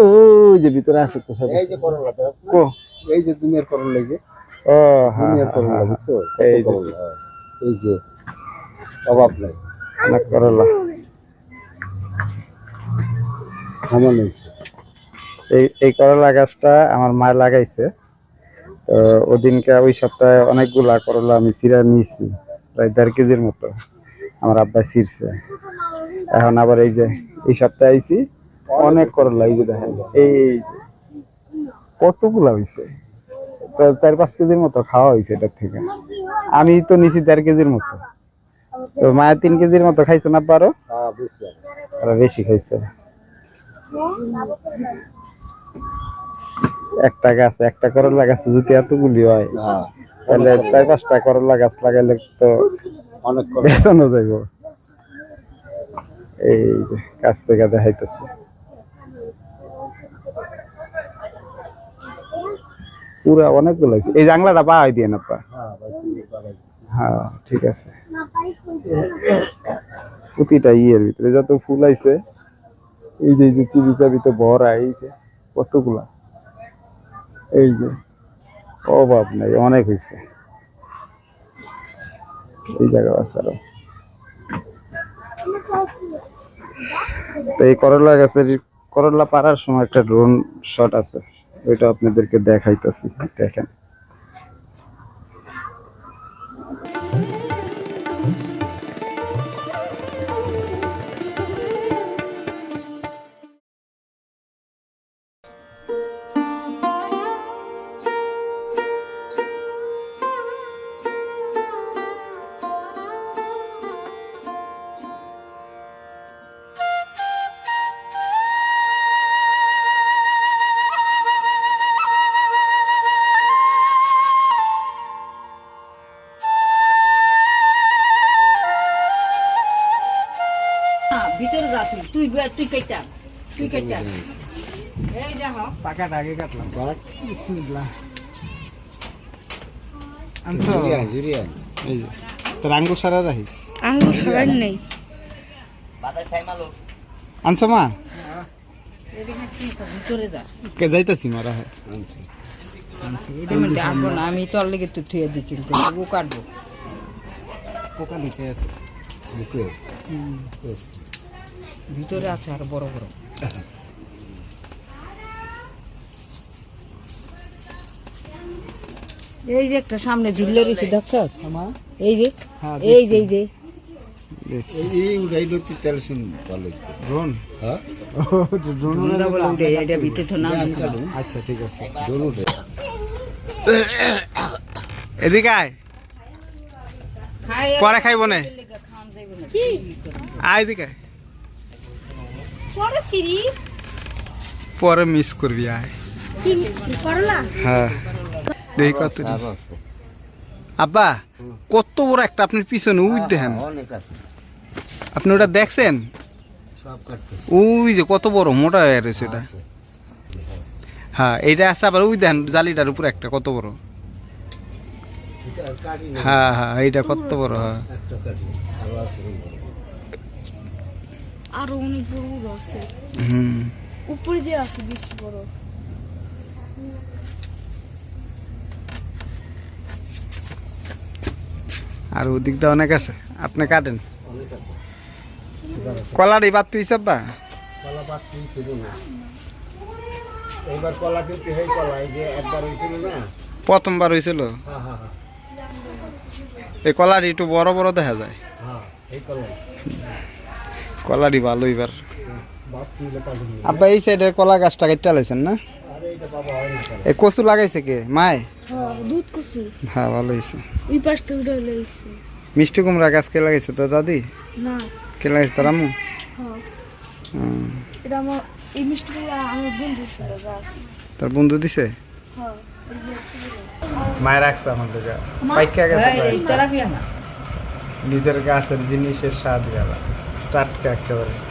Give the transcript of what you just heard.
ওই যে ভিতরে আছে তো সব এই যে করলা কো। এই যে দুনিয়ার করলা লাগে ও হ্যাঁ দুনিয়ার হ্যাঁ, করলা হ্যাঁ, বুঝছ? এই যে। এই যে। অভাব নাই। অনেক করলা। আমার এই এই করলা গাছটা আমার মা লাগাইছে। তো ওদিনকে ওই সপ্তাহে অনেকগুলা করলা আমি চিরা নিয়েছি প্রায় দেড় কেজির মতো। আমার আব্বা ছিঁড়ছে। এখন আবার এই যে এই সপ্তাহে আইছি। অনেক করলা এই যে দেখেন এই কতগুলা হয়েছে চার পাঁচ কেজির মতো খাওয়া হয়েছে এটার থেকে। আমি তো নিছি দেড় কেজির মতো। তো মায়ের তিন কেজির মতো খাইছে না পারো বেশি খাইছে। একটা গাছ একটা করলা গাছ যদি এতগুলি হয় হ্যাঁ। তাহলে চার পাঁচটা করলা গাছ লাগাইলে তো অনেক বেচনো যাইব। এই গাছ থেকে দেখাইতেছে। পুরা অনেকগুলো হয়েছে। এই জাংলাটা পা? হয় দিয়ে না হ্যাঁ। হ্যাঁ ঠিক আছে। প্রতিটা ইয়ের ভিতরে যত ফুল আইছে এই যে যে চিবি চাবিতে ভরা এই যে কতগুলা? এই যে অভাব নাই অনেক হয়েছে এই জায়গা আছে আরও। তো এই করলা গাছের করলা পাড়ার সময় একটা ড্রোন শট আছে। ওইটা আপনাদেরকে দেখাইতেছি দেখেন। ভিতরে যা তুই তুই তুই কেটা তুই কেটা এই যা হোক। পাকাটা আগে কাটলাম। কাট, বিসমিল্লাহ। আনছো? জুরিয়ান, জুরিয়ান। এই যে তোর আঙ্গুর সারা রাখিস? আঙ্গুর সবাই নেই। আনছো মা? এদিকে কি কর, ভিতরে যা। কে যাইতাছি মারা হয় আনছি। না আমি তোর লেগে তুই থুয়ে দিচ্ছি ও কাটবো। পোকা দিতে আছে। ভিতরে আছে আর বড় বড় এই যে একটা সামনে ঝুললে রয়েছে দেখছ এই যে হ্যাঁ এই যে এই যে হ্যাঁ? আচ্ছা ঠিক আছে এদিকে আয় পরে খাইব না আয় এদিকে। পরে সিরি পরে মিস করবি আয়। কি করলা? হ্যাঁ। দেখি কত আব্বা কত বড় একটা আপনার পিছনে উই দেখেন। অনেক আপনি ওটা দেখছেন? সব কাটতে ওই যে কত বড় মোটা হয়ে রয়েছে এটা। হ্যাঁ এইটা আছে আবার ওই দেখেন জালিটার উপরে একটা কত বড়। হ্যাঁ হ্যাঁ এইটা কত বড় হ্যাঁ। আরও অনেক বড় বড় আছে। হুম। উপরে দিয়ে আছে বেশি বড়। আর ওদিক দিয়ে অনেক আছে। আপনি কাটেন। অনেক আছে। কলার এই বাদ তুই আব্বা কলা পাচ্ছি ছিল না। এইবার কলা কিন্তু এই কলা এই যে একবার হয়েছিল না? প্রথমবার হয়েছিল হ্যাঁ হ্যাঁ হ্যাঁ এই কলার একটু বড় বড় দেখা যায়। হ্যাঁ এই কলারই ভালো এবার। আব্বা এই সাইডের কলা গাছটা কেটে লাইছেন না। এই কচু লাগাইছে কে? মায়? হ্যাঁ দুধ কচু। হ্যাঁ ভালো হয়েছে। ওই পাশটা উঠে লইছে মিষ্টি কুমড়া গাছ কে লাগাইছে তো দাদি? না। কে লাগাইছে তোর আম্মু? হ্যাঁ। এটা আমার এই মিষ্টিগুলো আমার বন্ধু ছিল গাছ। তোর বন্ধু দিছে? হ্যাঁ মায়ের রাখছে আমার পাইকা গেছে নিজের গাছের জিনিসের স্বাদ গেল। টাটকা একেবারে।